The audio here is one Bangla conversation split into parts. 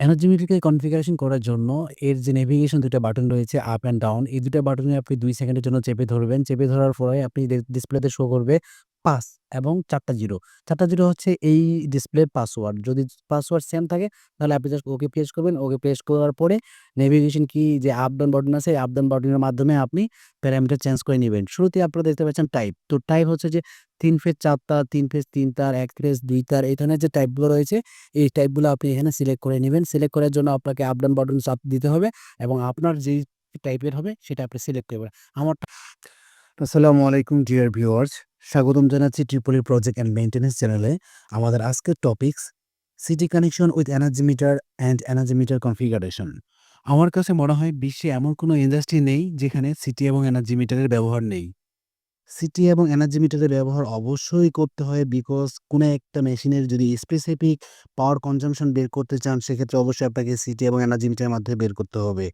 এনার্জি কনফিগারেশন করার জন্য এর যে নেভিগেশন দুটা বাটন রয়েছে আপ অ্যান্ড ডাউন এই দুটো বাটনে আপনি দুই সেকেন্ডের জন্য চেপে ধরবেন। চেপে ধরার পরে আপনি ডিসপ্লেতে শো করবে ৫ এবং চারটা জিরো চারটা জিরো হচ্ছে এই ডিসপ্লের পাসওয়ার্ড। যদি পাসওয়ার্ড সেম থাকে তাহলে আপনি জাস্ট ওকে প্রেস করবেন। ওকে প্রেস করার পরে নেভিগেশন কি যে আপ ডাউন বাটন আছে, আপ ডাউন বাটনের মাধ্যমে আপনি প্যারামিটার চেঞ্জ করে নিবেন। শুরুতে আপনারা দেখতে পাচ্ছেন টাইপ। তো টাইপ হচ্ছে যে তিন ফেজ ৪ তার, ৩ ফেজ তিন তার, এক ফেজ দুই তার এই ধরনের যে টাইপগুলো রয়েছে এই টাইপগুলো আপনি এখানে সিলেক্ট করে নিবেন। সিলেক্ট করার জন্য আপনাকে আপ ডাউন বাটন চাপ দিতে হবে এবং আপনার যেই টাইপের হবে সেটা আপনি সিলেক্ট করবেন। আমার আসসালামু আলাইকুম ডিয়ার ভিউয়ার্স স্বাগতম জানাচ্ছি ট্রিপলি প্রজেক্ট অ্যান্ড মেইনটেন্যান্স চ্যানেলে। আমাদের আজকের topics CT connection with energy meter and energy meter configuration. আমার কাছে মনে হয় বিশ্বে এমন কোনো ইন্ডাস্ট্রি নেই যেখানে সিটি এবং এনার্জি মিটারের ব্যবহার নেই। সিটি এবং এনার্জি মিটারের ব্যবহার অবশ্যই করতে হয় বিকজ কোনো একটা মেশিনের যদি স্পেসিফিক পাওয়ার কনজামশন বের করতে চান, সেক্ষেত্রে অবশ্যই আপনাকে সিটি এবং এনার্জি মিটারের মাধ্যমে বের করতে হবে।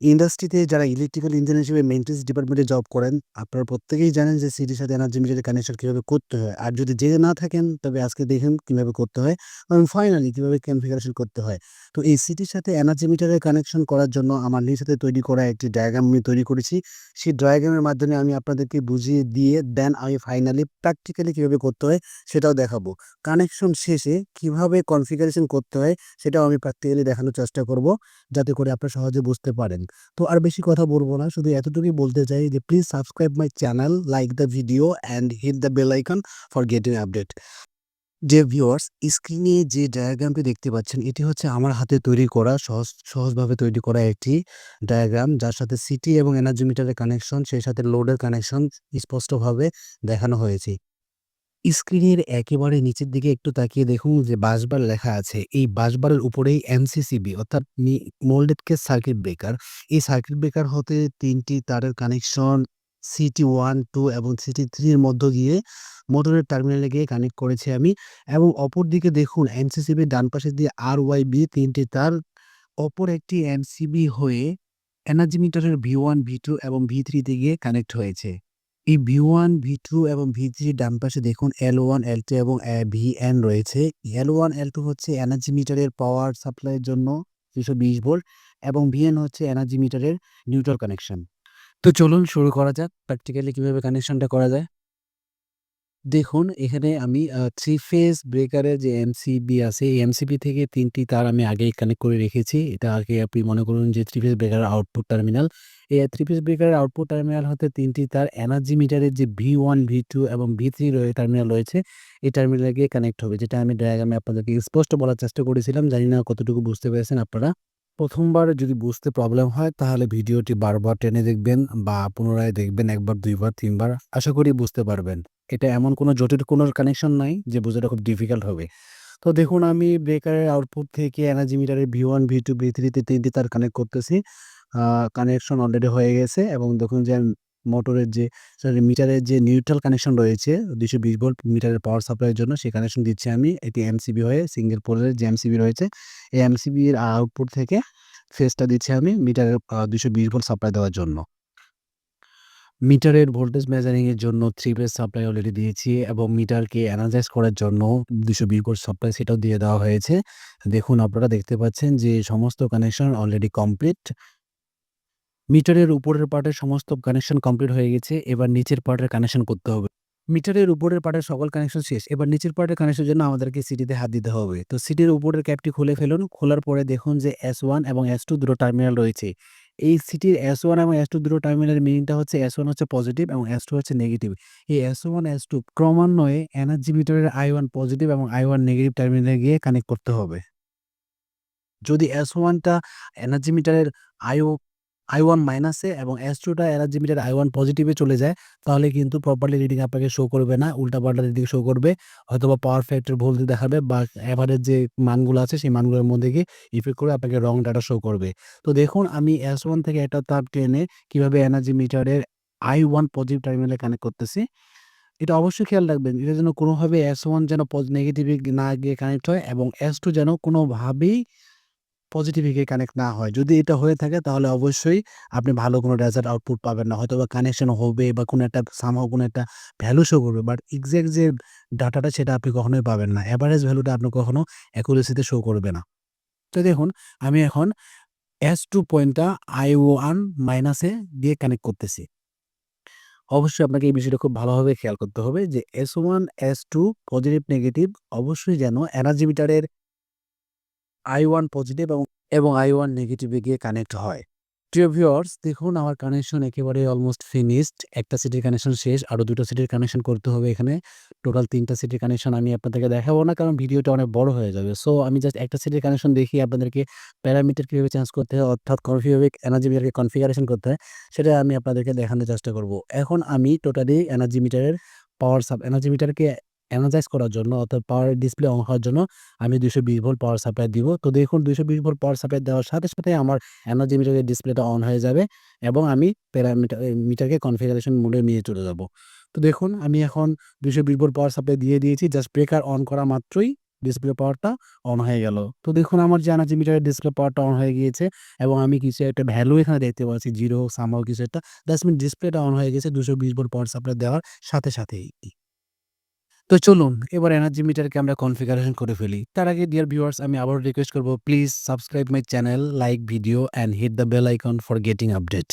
ইন্ডাস্ট্রিতে যারা ইলেকট্রিক্যাল ইঞ্জিনিয়ার হিসেবে মেইনটেন্যান্স ডিপার্টমেন্টে জব করেন, আপনারা প্রত্যেকেই জানেন যে সিটির সাথে এনার্জি মিটারের কানেকশন কীভাবে করতে হয়। আর যদি জেনে না থাকেন, তবে আজকে দেখুন কীভাবে করতে হয় এবং ফাইনালি কীভাবে কনফিগারেশন করতে হয়। তো এই সিটির সাথে এনার্জি মিটারের কানেকশন করার জন্য আমার নিজের সাথে তৈরি করা একটি ডায়াগ্রাম আমি তৈরি করেছি। সেই ডায়াগ্রামের মাধ্যমে আমি আপনাদেরকে বুঝিয়ে দিয়ে দেন আমি ফাইনালি প্র্যাকটিক্যালি কীভাবে করতে হয় সেটাও দেখাবো। কানেকশন শেষে কীভাবে কনফিগারেশন করতে হয় সেটাও আমি প্র্যাকটিক্যালি দেখানোর চেষ্টা করব, যাতে করে আপনারা সহজে বুঝতে পারেন। তো আর বেশি কথা বলব না শুধু এতটুকুই বলতে চাই যে please subscribe my channel, like the video and hit the bell icon for getting update. Dear viewers স্ক্রিনে যে ডায়াগ্রামটি দেখতে পাচ্ছেন এটি হচ্ছে আমার হাতে তৈরি করা সহজ সহজভাবে তৈরি করা একটি ডায়াগ্রাম যার সাথে সিটি এবং এনার্জি মিটারের কানেকশন সেই সাথে লোডের কানেকশন স্পষ্টভাবে দেখানো হয়েছে। স্ক্রিনের একেবারে নিচের দিকে একটু তাকিয়ে দেখুন যে বাসবার লেখা আছে। এই বাসবারের উপরেই এমসিসিবি অর্থাৎ মোল্ডেড কেস সার্কিট ব্রেকার। এই সার্কিট ব্রেকার হতে তিনটি তারের কানেকশন সিটি 1, 2 এবং সিটি 3 এর মধ্য দিয়ে মোটরের টার্মিনালে গিয়ে কানেক্ট করেছি আমি এবং অপরদিকে দেখুন এমসিসিবির ডান পাশে দিয়ে আর ওয়াই ৩ তিনটি তার অপর একটি এমসিবি হয়ে এনার্জি মিটারের ভি1, ভি2 এবং ভি3 তে গিয়ে কানেক্ট হয়েছে। এই ভি1, ভি2 এবং ভি থ্রি ডান পাশে দেখুন L1, L2 এবং ভি এন রয়েছে। L1, L2 হচ্ছে এনার্জি মিটারের পাওয়ার সাপ্লাইয়ের জন্য ৩২০ ভোল্ট এবং ভি এন হচ্ছে এনার্জি মিটারের নিউট্রাল কানেকশন। তো চলুন শুরু করা যাক প্র্যাকটিক্যালি কীভাবে কানেকশনটা করা যায়। দেখুন এখানে আমি থ্রি 3 ফেজ ব্রেকারের যে এমসিবি আছে এই এমসিবি থেকে তিনটি তার আমি আগেই কানেক্ট করে রেখেছি। এটা আগে আপনি মনে করুন যে থ্রি ফেজ ব্রেকারের আউটপুট টার্মিনাল। এই থ্রি ফেজ ব্রেকারের আউটপুট টার্মিনাল হতে তিনটি তার এনার্জি মিটারের যে ভি1, ভি2 এবং ভি3 রয়ে টার্মিনাল রয়েছে এই টার্মিনালে গিয়ে কানেক্ট হবে। যেটা আমি ডায়াগ্রামে আপনাদেরকে স্পষ্ট বলার চেষ্টা করেছিলাম। জানি না কতটুকু বুঝতে পেরেছেন আপনারা। ১ম বার যদি বুঝতে প্রবলেম হয় তাহলে ভিডিওটি বারবার টেনে দেখবেন বা পুনরায় দেখবেন ১ বার, ২ বার, ৩ বার। আশা করি বুঝতে পারবেন। এটা এমন কোনো জটিল কোনো কানেকশন নাই যে বোঝাটা খুব ডিফিকাল্ট হবে। তো দেখুন আমি ব্রেকারের আউটপুট থেকে এনার্জি মিটারের V one V two V থ্রিতে তিনটি তার কানেক্ট করতেছি। কানেকশন অলরেডি হয়ে গেছে এবং দেখুন যে মোটরের যে মিটারের যে নিউট্রাল কানেকশন রয়েছে ২২০ ভোল্ট মিটারের পাওয়ার সাপ্লাইয়ের জন্য সেই কানেকশন দিচ্ছি আমি। এটি এমসিবি হয়ে সিঙ্গেল পোলের যে এমসিবি রয়েছে, এই এমসিবির আউটপুট থেকে ফেসটা দিচ্ছি আমি মিটারের দুশো ২২০ ভোল্ট সাপ্লাই দেওয়ার জন্য। মিটারের ভোল্টেজ মেজারিংয়ের জন্য থ্রি ফেজ সাপ্লাই অলরেডি দিয়েছি এবং মিটারকে এনার্জাইজ করার জন্য ২২০ ভোল্ট সাপ্লাই সেটাও দিয়ে দেওয়া হয়েছে। দেখুন, আপনারা দেখতে পাচ্ছেন যে সমস্ত কানেকশন অলরেডি কমপ্লিট। মিটারের উপরের পার্টের সমস্ত কানেকশন কমপ্লিট হয়ে গেছে। এবার নিচের পার্টের কানেকশন করতে হবে। মিটারের উপরের পার্টের সকল কানেকশন শেষ। এবার নিচের পার্টের কানেকশনের জন্য আমাদেরকে সিটিতে হাত দিতে হবে। তো সিটির উপরের ক্যাপটি খুলে ফেলুন। খোলার পরে দেখুন যে এস ওয়ান এবং এস টু দুটো টার্মিনাল রয়েছে। এই সিটির এস ওয়ান এবং এস টু দুটো টার্মিনালের মিনিংটা হচ্ছে এস ওয়ান হচ্ছে পজিটিভ এবং এস টু হচ্ছে নেগেটিভ। এই S1, S2 ক্রমান্বয়ে এনার্জি মিটারের আই ওয়ান পজিটিভ এবং আই ওয়ান নেগেটিভ টার্মিনালে গিয়ে কানেক্ট করতে হবে। যদি S1 ওয়ানটা এনার্জি মিটারের আইও I1 মাইনাসে এবং S2 টা এনার্জি মিটারের I1 পজিটিভে চলে যায়, তাহলে কিন্তু প্রপারলি রিডিং আপনাকে শো করবে না। উল্টাপাল্টা রিডিং শো করবে। হয়তো বা পাওয়ার ফ্যাক্টর ভুল দেখাবে বা এভারেজ যে মানগুলো আছে সেই মানগুলোর মধ্যে গিয়ে ইফেক্ট করে আপনাকে রং ডাটা শো করবে। তো দেখুন, আমি S1 থেকে একটা তার টেনে কীভাবে এনার্জি মিটারের আই ওয়ান পজিটিভ টার্মিনালে কানেক্ট করতেছি। এটা অবশ্যই খেয়াল রাখবেন। এটা যেন কোনোভাবে এস ওয়ান যেন নেগেটিভে না গিয়ে কানেক্ট হয় এবং এস টু যেন কোনোভাবেই পজিটিভে গিয়ে কানেক্ট না হয়। যদি এটা হয়ে থাকে তাহলে অবশ্যই আপনি ভালো কোনো রেজাল্ট আউটপুট পাবেন না। হয়তো বা কানেকশন হবে বা কোনো একটা সামহাউ কোনো একটা ভ্যালু শো করবে। বাট এক্স্যাক্ট যে ডাটাটা সেটা আপনি কখনোই পাবেন না। এভারেজ ভ্যালুটা আপনি কখনো অ্যাকুরেসিতে শো করবে না। তো দেখুন আমি এখন এস টু পয়েন্টটা I1 মাইনাসে দিয়ে কানেক্ট করতেছি। অবশ্যই আপনাকে এই বিষয়টা খুব ভালোভাবে খেয়াল করতে হবে যে S1, S2 পজিটিভ নেগেটিভ অবশ্যই যেন এনার্জি মিটারের I1 পজিটিভ এবং এবং আই ওয়ান নেগেটিভে গিয়ে কানেক্ট হয়। প্রিয় ভিউয়ার্স দেখুন আমার কানেকশন একেবারে অলমোস্ট ফিনিশড। একটা সিটির কানেকশন শেষ। আরও দুটো সিটির কানেকশন করতে হবে এখানে। টোটাল ৩ টা সিটির কানেকশন আমি আপনাদেরকে দেখাবো না, কারণ ভিডিওটা অনেক বড় হয়ে যাবে। সো আমি জাস্ট একটা সিটির কানেকশন দেখি, আপনাদেরকে প্যারামিটার কীভাবে চেঞ্জ করতে হয়, অর্থাৎ কীভাবে এনার্জি মিটারকে কনফিগারেশন করতে হয়, সেটা আমি আপনাদেরকে দেখানোর চেষ্টা করব। এখন আমি টোটালি এনার্জি মিটারের পাওয়ার সাপ এনার্জি মিটারকে এনার্জাইজ করার জন্য অর্থাৎ পাওয়ার ডিসপ্লে অন হওয়ার জন্য আমি ২২০ ভোল্ট পাওয়ার সাপ্লাই দিব। তো দেখুন ২২০ ভোল্ট পাওয়ার সাপ্লাই দেওয়ার সাথে, সাথে আমার এনার্জি মিটারের ডিসপ্লেটা অন হয়ে যাবে এবং আমি প্যারামিটার মিটারকে কনফিগারেশন মোডে নিয়ে চলে যাব। তো দেখুন আমি এখন ২২০ ভোল্ট পাওয়ার সাপ্লাই দিয়ে দিয়েছি। জাস্ট ব্রেকার অন করা মাত্রই ডিসপ্লে পাওয়ারটা অন হয়ে গেল। তো দেখুন আমার যে এনার্জি মিটারের ডিসপ্লে পাওয়ারটা অন হয়ে গিয়েছে এবং আমি কিছু একটা ভ্যালু এখানে দেখতে পাচ্ছি 0 সামহাউ কিছু একটা। দ্যাটস মিন ডিসপ্লেটা অন হয়ে গেছে ২২০ ভোল্ট পাওয়ার সাপ্লাই দেওয়ার সাথে, সাথেই। তো চলুন এবার এনার্জি মিটারকে আমরা কনফিগারেশন করে ফেলি। তার আগে ডিয়ার ভিউয়ার্স আমি আবার রিকোয়েস্ট করব please subscribe my channel, like video and hit the bell icon for getting update.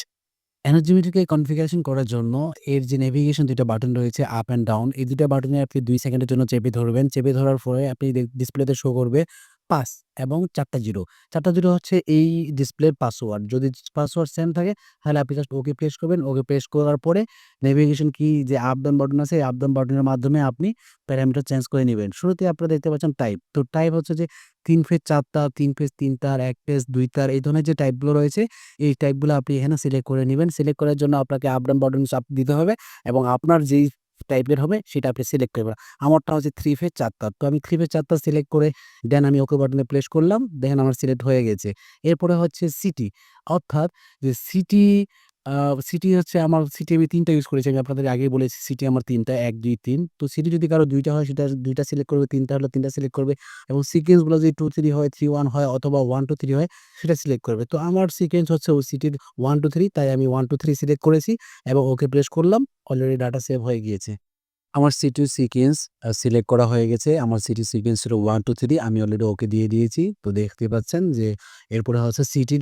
Energy মিটারকে configuration করার জন্য এর যে নেভিগেশন দুটো বাটন রয়েছে আপ অ্যান্ড ডাউন এই দুটো বাটনে আপনি দুই সেকেন্ডের জন্য চেপে ধরবেন। চেপে ধরার পরে আপনি ডিসপ্লেতে শো করবে ৫ এবং চারটা জিরো চারটা জিরো হচ্ছে এই ডিসপ্লের পাসওয়ার্ড। যদি পাসওয়ার্ড সেম থাকে তাহলে আপনি জাস্ট ওকে প্রেস করবেন। ওকে প্রেস করার পরে নেভিগেশন কি যে আপ ডাউন বাটন আছে, আপ ডাউন বাটনের মাধ্যমে আপনি প্যারামিটার চেঞ্জ করে নেবেন শুরুতে আপনারা দেখতে পাচ্ছেন টাইপ। তো টাইপ হচ্ছে যে তিন ফেজ ৪ তার, ৩ ফেজ ৩ তার, ১ ফেজ ২ তার এই ধরনের যে টাইপগুলো রয়েছে এই টাইপগুলো আপনি এখানে সিলেক্ট করে নিবেন। সিলেক্ট করার জন্য আপনাকে আপ ডাউন বাটন চাপ দিতে হবে এবং আপনার যেই টাইপের হবে, সেটা আপনি সিলেক্ট করবেন। আমারটা হচ্ছে থ্রি ফেজ ৪ তার। তো আমি থ্রি ফেজ ৪ তার সিলেক্ট করে দেন আমি ওকে বাটনে প্লেস করলাম। দেখেন আমার সিলেক্ট হয়ে গেছে। এরপরে হচ্ছে সিটি অর্থাৎ যে সিটি সিটি হচ্ছে আমার সিটি আমি ৩ টা ইউজ করেছি। আমি আপনাদের আগেই বলেছি সিটি আমার ৩ টা ১, ২, ৩ তো সিটি যদি কারও ২ টা হয় সেটা ২ টা সিলেক্ট করবে, ৩ টা হলে ৩ টা সিলেক্ট করবে এবং সিকোয়েন্সগুলো যদি 2, 3 হয়, 3, 1 হয় অথবা 1, 2, 3 হয় সেটা সিলেক্ট করবে। তো আমার সিকোয়েন্স হচ্ছে ওই সিটির 1, 2, 3 তাই আমি 1, 2, 3 সিলেক্ট করেছি এবং ওকে প্রেস করলাম। অলরেডি ডাটা সেভ হয়ে গিয়েছে। আমার সিটি সিকোয়েন্স সিলেক্ট করা হয়ে গেছে। আমার সিটি সিকোয়েন্স ছিল 1, 2, 3 আমি অলরেডি ওকে দিয়ে দিয়েছি। তো দেখতে পাচ্ছেন যে এরপরে হচ্ছে সিটির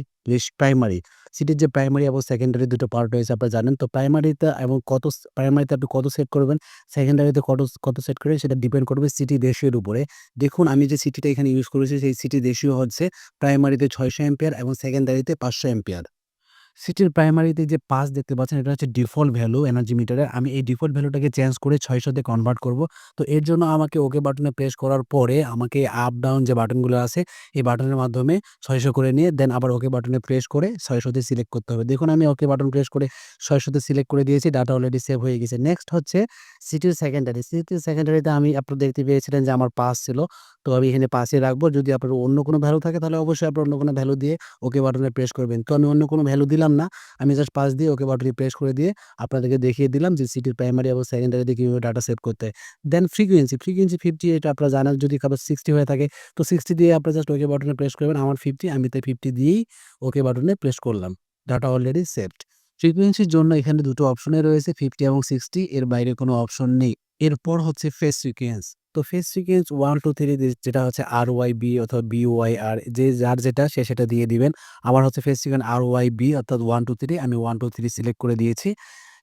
প্রাইমারি। সিটির যে প্রাইমারি এবং সেকেন্ডারি দুটো পার্ট রয়েছে আপনারা জানেন। তো প্রাইমারিতে এবং কত প্রাইমারিতে আপনি কত সেট করবেন, সেকেন্ডারিতে কত কত সেট করবেন সেটা ডিপেন্ড করবে সিটি রেশিওর উপরে। দেখুন আমি যে সিটিটা এখানে ইউজ করেছি সেই সিটি রেশিও হচ্ছে প্রাইমারিতে ৬০০ অ্যাম্পিয়ার এবং সেকেন্ডারিতে ৫০০ অ্যাম্পিয়ার। সিটির প্রাইমারিতে যে পাস দেখতে পাচ্ছেন, এটা হচ্ছে ডিফল্ট ভ্যালু এনার্জি মিটারের। আমি এই ডিফল্ট ভ্যালুটাকে চেঞ্জ করে ৬০০ তে কনভার্ট করব। তো এর জন্য আমাকে ওকে বাটনে প্রেস করার পরে আমাকে আপ ডাউন যে বাটনগুলো আছে, এই বাটনের মাধ্যমে ৬০০ করে নিয়ে দেন আবার ওকে বাটনে প্রেস করে ৬০০ তে সিলেক্ট করতে হবে। দেখুন, আমি ওকে বাটন প্রেস করে ৬০০ তে সিলেক্ট করে দিয়েছি। ডাটা অলরেডি সেভ হয়ে গেছে। নেক্সট হচ্ছে সিটির সেকেন্ডারি। সিটির সেকেন্ডারিতে আমি আপনারা দেখতে পেয়েছিলেন যে আমার পাস ছিল। তো আমি এখানে পাশে রাখব। যদি আপনার অন্য কোনো ভ্যালু থাকে, তাহলে অবশ্যই আপনার অন্য কোনো ভ্যালু দিয়ে ওকে বাটনে প্রেস করবেন। তো আমি অন্য কোনো ভ্যালু দিলাম না। আমি জাস্ট ৫ দিয়ে ওকে বাটনে প্রেস করে দিয়ে আপনাদেরকে দেখিয়ে দিলাম যে সিটির প্রাইমারি এবং সেকেন্ডারিতে কীভাবে ডাটা সেভ করতে দেন ফ্রিকোয়েন্সি, ফ্রিকোয়েন্সি 50 এটা আপনারা জানেন যদি কারও 60 হয়ে থাকে তো 60 দিয়ে আপনারা জাস্ট ওকে বাটনে প্রেস করবেন। আমার 50 আমি তাই 50 দিয়েই ওকে বাটনে প্রেস করলাম। Data already saved. ফ্রিকোয়েন্সির জন্য এখানে ২ টো অপশনই রয়েছে 50 এবং 60 এর বাইরে কোনো অপশন নেই। এরপর হচ্ছে ফেস সিকোয়েন্স। তো phase sequence one two three যেটা হচ্ছে RYB অথবা বি ওয়াই আর যে যার যেটা সে সেটা দিয়ে দিবেন। আমার হচ্ছে ফেজ সিকোয়েন্স বি অর্থাৎ 1, 2, 3 আমি 1, 2, 3 সিলেক্ট করে দিয়েছি।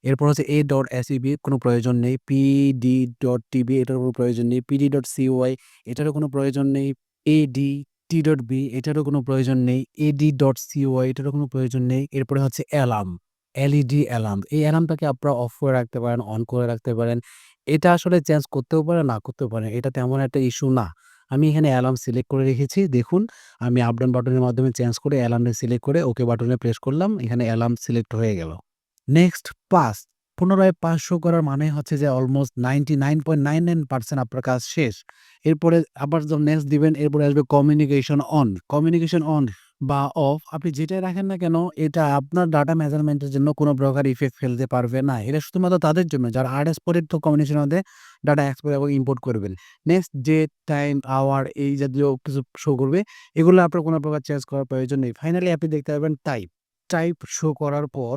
এরপর হচ্ছে এ ডট এস A.SEB কোনো প্রয়োজন নেই। PD.TB এটার কোনো প্রয়োজন নেই। PD.CY এটারও কোনো প্রয়োজন নেই। A D T dot B এটারও কোনো প্রয়োজন নেই। AD.CY এটারও কোনো প্রয়োজন নেই। এরপরে হচ্ছে অ্যালার্ম, LED অ্যালার্ম। এই অ্যালার্মটাকে আপনারা অফ করে রাখতে পারেন, অন করে রাখতে পারেন। এটা আসলে চেঞ্জ করতেও পারে, না করতেও পারে এটা তেমন একটা ইস্যু না। আমি এখানে অ্যালার্ম সিলেক্ট করে রেখেছি। দেখুন, আমি আপ ডাউন বাটনের মাধ্যমে চেঞ্জ করে অ্যালার্মটা সিলেক্ট করে ওকে বাটনে প্রেস করলাম। এখানে অ্যালার্ম সিলেক্ট হয়ে গেল। Next pass. পুনরায় পাস শো করার মানে হচ্ছে যে অলমোস্ট 99.99% আপনার কাজ শেষ। এরপরে আবার যখন নেক্সট দিবেন, এরপরে আসবে কমিউনিকেশন অন। কমিউনিকেশন অন বা অফ আপনি যেটাই রাখেন না কেন এটা আপনার ডাটা মেজারমেন্টের জন্য কোনো প্রকার ইফেক্ট ফেলতে পারবে না। এটা শুধুমাত্র তাদের জন্য যারা আর এক্সপোর্টের তো কম্বিনেশন মধ্যে ডাটা এক্সপোর্ট এবং ইম্পোর্ট করবেন। নেক্সট ডেট, টাইম, আওয়ার এই জাতীয় কিছু শো করবে। এগুলো আপনার কোনো প্রকার চেঞ্জ করার প্রয়োজন নেই। ফাইনালি আপনি দেখতে পারবেন টাইপ। টাইপ শো করার পর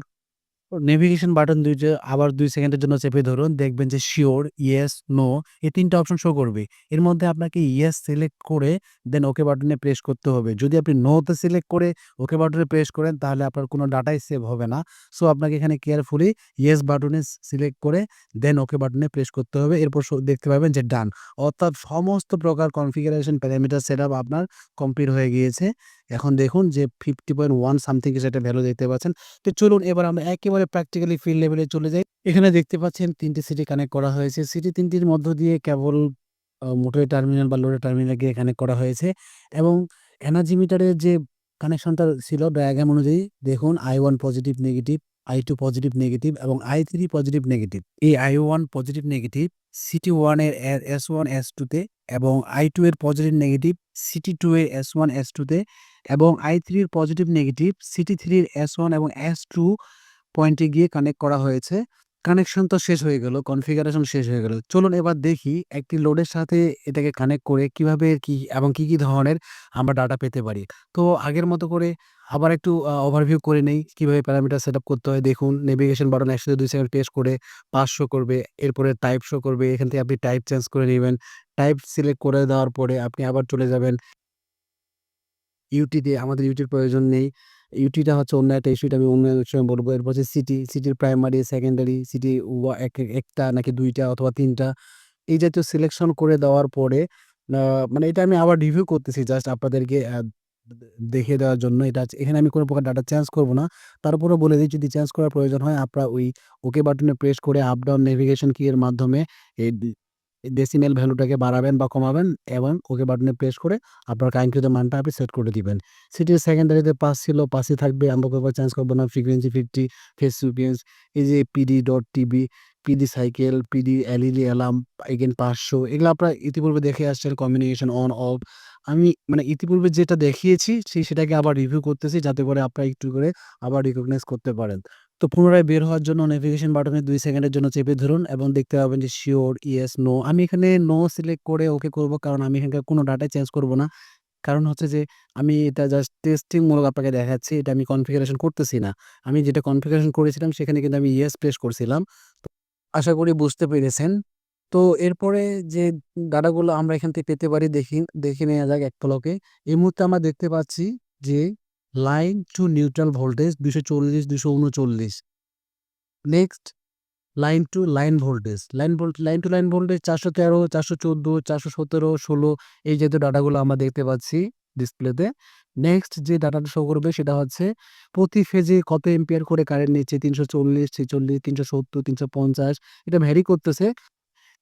নেভিগেশন বাটন দুইটা আবার দুই সেকেন্ডের জন্য চেপে ধরুন। দেখবেন যে শিওর, ইয়েস, নো এই ৩ টা অপশন শো করবে। এর মধ্যে আপনাকে ইয়েস সিলেক্ট করে দেন ওকে বাটনে প্রেস করতে হবে। যদি আপনি নোতে সিলেক্ট করে ওকে বাটনে প্রেস করেন তাহলে আপনার কোনো ডাটাই সেভ হবে না। সো আপনাকে এখানে কেয়ারফুলি ইয়েস বাটনে সিলেক্ট করে দেন ওকে বাটনে প্রেস করতে হবে। এরপর দেখতে পাবেন যে ডান। অর্থাৎ সমস্ত প্রকার কনফিগারেশন প্যারামিটার সেটআপ আপনার কমপ্লিট হয়ে গিয়েছে। এখন দেখুন যে 50.1 সামথিং কিছু একটা ভ্যালু দেখতে পাচ্ছেন। তো চলুন এবার আমরা একেবারে প্র্যাকটিক্যালি ফিল্ড লেভেলে চলে যাই। এখানে দেখতে পাচ্ছেন ৩ টি সিটি কানেক্ট করা হয়েছে। সিটি তিনটির মধ্য দিয়ে কেবল মোটরের টার্মিনাল বা লোডের টার্মিনাল গিয়ে কানেক্ট করা হয়েছে এবং এনার্জি মিটারের যে কানেকশনটা ছিল ডায়াগ্রাম অনুযায়ী দেখুন I one positive, negative, I two positive, negative এবং আই থ্রি পজিটিভ, নেগেটিভ। এই I one positive, negative CT one এর এ S1, S2 তে এবং আই টু এর পজিটিভ, নেগেটিভ সিটি টু এর S1, S2 তে এবং আই থ্রির পজিটিভ, নেগেটিভ সিটি3 এর S1 এবং এস টু পয়েন্টে গিয়ে কানেক্ট করা হয়েছে। কানেকশন তো শেষ হয়ে গেল, কনফিগারেশন শেষ হয়ে গেল। চলুন এবার দেখি একটি লোডের সাথে এটাকে কানেক্ট করে কীভাবে কি এবং কি, কি ধরনের আমরা ডাটা পেতে পারি। তো আগের মতো করে আবার একটু ওভারভিউ করে নেই কীভাবে প্যারামিটার সেটআপ করতে হয়। দেখুন নেভিগেশন বাটন একসাথে দুই সেকেন্ড প্রেস করে পাস শো করবে। এরপরে টাইপ শো করবে। এখান থেকে আপনি টাইপ চেঞ্জ করে নেবেন টাইপ সিলেক্ট করে দেওয়ার পরে আপনি আবার চলে যাবেন ইউটি দিয়ে আমাদের ইউটির প্রয়োজন নেই। ইউটিটা হচ্ছে অন্য একটা ইস্যুটা আমি অন্য সময় বলব। এরপর হচ্ছে সিটি, সিটির প্রাইমারি, সেকেন্ডারি, সিটি একটা নাকি দুইটা অথবা তিনটা এই জাতীয় সিলেকশন করে দেওয়ার পরে মানে এটা আমি আবার রিভিউ করতেছি জাস্ট আপনাদেরকে আ দেখিয়ে দেওয়ার জন্য। এটা এখানে আমি কোনো প্রকার ডাটা চেঞ্জ করব না। তারপরেও বলে দিই যদি চেঞ্জ করার প্রয়োজন হয় আপনারা ওই ওকে বাটনে প্রেস করে আপ ডাউন নেভিগেশন কি এর মাধ্যমে এই ডেসিমেল ভ্যালুটাকে বাড়াবেন বা কমাবেন এবং ওকে বাটনে প্রেস করে আপনার কাঙ্ক্ষিত মানটা আপনি সেট করে দিবেন। সিটির সেকেন্ডারিতে পাস ছিল, পাসই থাকবে। আমরা কোনো চেঞ্জ করব না। ফ্রিকোয়েন্সি 50, ফেজ সিকোয়েন্স এই যে PD TB, PD cycle, PD LED alarm, again ৫০০ এগুলো আপনারা ইতিপূর্বে দেখে আসছেন কমিউনিকেশন অন অফ। আমি মানে ইতিপূর্বে যেটা দেখিয়েছি সেই সেটাকে আবার রিভিউ করতেছি যাতে করে আপনারা একটু করে আবার রিকগনাইজ করতে পারেন। তো পুনরায় বের হওয়ার জন্য নেভিগেশন বাটনে দুই সেকেন্ডের জন্য চেপে ধরুন এবং দেখতে পাবেন যে শিওর, ইয়েস, নো আমি এখানে নো সিলেক্ট করে ওকে করব কারণ আমি এখানকার কোনো ডাটাই চেঞ্জ করব না। কারণ হচ্ছে যে আমি এটা জাস্ট টেস্টিং মূলক আপনাকে দেখাচ্ছি। এটা আমি কনফিগারেশন করতেছি না। আমি যেটা কনফিগারেশন করেছিলাম সেখানে কিন্তু আমি ইয়েস প্রেস করছিলাম। তো আশা করি বুঝতে পেরেছেন। তো এরপরে যে ডাটাগুলো আমরা এখান থেকে পেতে পারি দেখি দেখে নেওয়া যাক এক পলকে। এই মুহূর্তে আমরা দেখতে পাচ্ছি যে line to neutral voltage ২৪০, ২৩৯ next line to line voltage. Line volt line to line voltage ৪১৩, ৪১৪, ৪১৭, ১৬ এই জাতীয় ডাটাগুলো আমরা দেখতে পাচ্ছি ডিসপ্লেতে। নেক্সট যে ডাটাটা শো করবে সেটা হচ্ছে প্রতি ফেজে কত এম্পিয়ার করে কারেন্ট নিচ্ছে ৩৪০, ৪৬, ৩৭০, ৩৫০ এটা ভ্যারি করতেছে।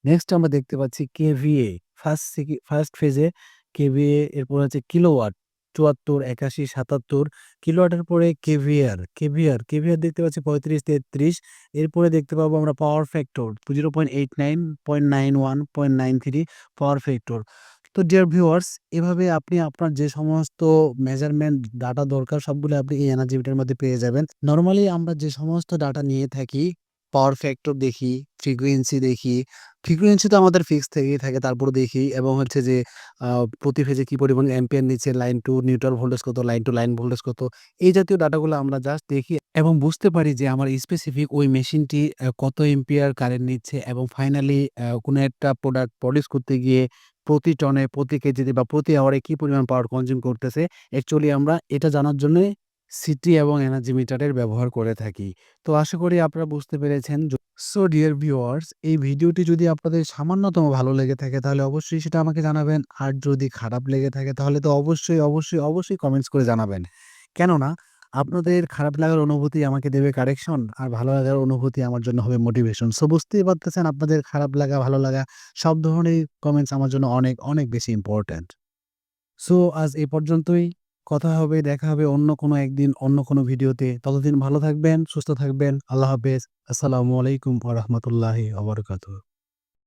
নেক্সট আমরা দেখতে পাচ্ছি কেভিএ ফার্স্ট ফার্স্ট ফেজে কেভিএ এরপর হচ্ছে কিলোওয়াট ৭৪, ৮১, ৭৭ কিলোওয়াটের পরে কেভিআর, কেভিআর, কেভিআর দেখতে পাচ্ছি ৩৫, ৩৩ এরপরে দেখতে পাবো আমরা পাওয়ার ফ্যাক্টর 0.89, 0.91, 0.93 পাওয়ার ফ্যাক্টর। তো ডিয়ার ভিউয়ার্স এভাবে আপনি আপনার যে সমস্ত মেজারমেন্ট ডাটা দরকার সবগুলো আপনি এই এনার্জি মিটারের মধ্যে পেয়ে যাবেন। নর্মালি আমরা যে সমস্ত ডাটা নিয়ে থাকি পাওয়ার ফ্যাক্টর দেখি, ফ্রিকোয়েন্সি দেখি। ফ্রিকুয়েন্সি তো আমাদের ফিক্স থেকেই থাকে তারপর দেখি এবং হচ্ছে যে প্রতি ফেজে কি পরিমাণ অ্যাম্পিয়ার নিচ্ছে, লাইন টু নিউট্রাল ভোল্টেজ কত, লাইন টু লাইন ভোল্টেজ কত এই জাতীয় ডাটাগুলো আমরা জাস্ট দেখি এবং বুঝতে পারি যে আমার স্পেসিফিক ওই মেশিনটি কত এম্পিয়ার কারেন্ট নিচ্ছে এবং ফাইনালি কোনো একটা প্রোডাক্ট প্রডিউস করতে গিয়ে প্রতি টনে, প্রতি কেজিতে বা প্রতি আওয়ারে কি পরিমাণ পাওয়ার কনজিউম করতেছে অ্যাকচুয়ালি আমরা এটা জানার জন্যে সিটি এবং এনার্জি মিটারের ব্যবহার করে থাকি। তো আশা করি আপনারা বুঝতে পেরেছেন। সো ডিয়ার ভিউয়ার্স এই ভিডিওটি যদি আপনাদের সামান্যতম ভালো লেগে থাকে তাহলে অবশ্যই সেটা আমাকে জানাবেন। আর যদি খারাপ লেগে থাকে তাহলে তো অবশ্যই, অবশ্যই, অবশ্যই কমেন্টস করে জানাবেন। কেননা আপনাদের খারাপ লাগার অনুভূতি আমাকে দেবে কারেকশন আর ভালো লাগার অনুভূতি আমার জন্য হবে মোটিভেশন। সো বুঝতেই পারতেছেন আপনাদের খারাপ লাগা, ভালো লাগা সব ধরনের কমেন্টস আমার জন্য অনেক, অনেক বেশি ইম্পোর্টেন্ট। সো আজ এ পর্যন্তই। কথা হবে, দেখা হবে অন্য কোনো একদিন অন্য কোনো ভিডিওতে। ততদিন ভালো থাকবেন, সুস্থ থাকবেন। আল্লাহ হাফেজ। আসসালামু আলাইকুম রহমতুল্লাহ আবরকাত।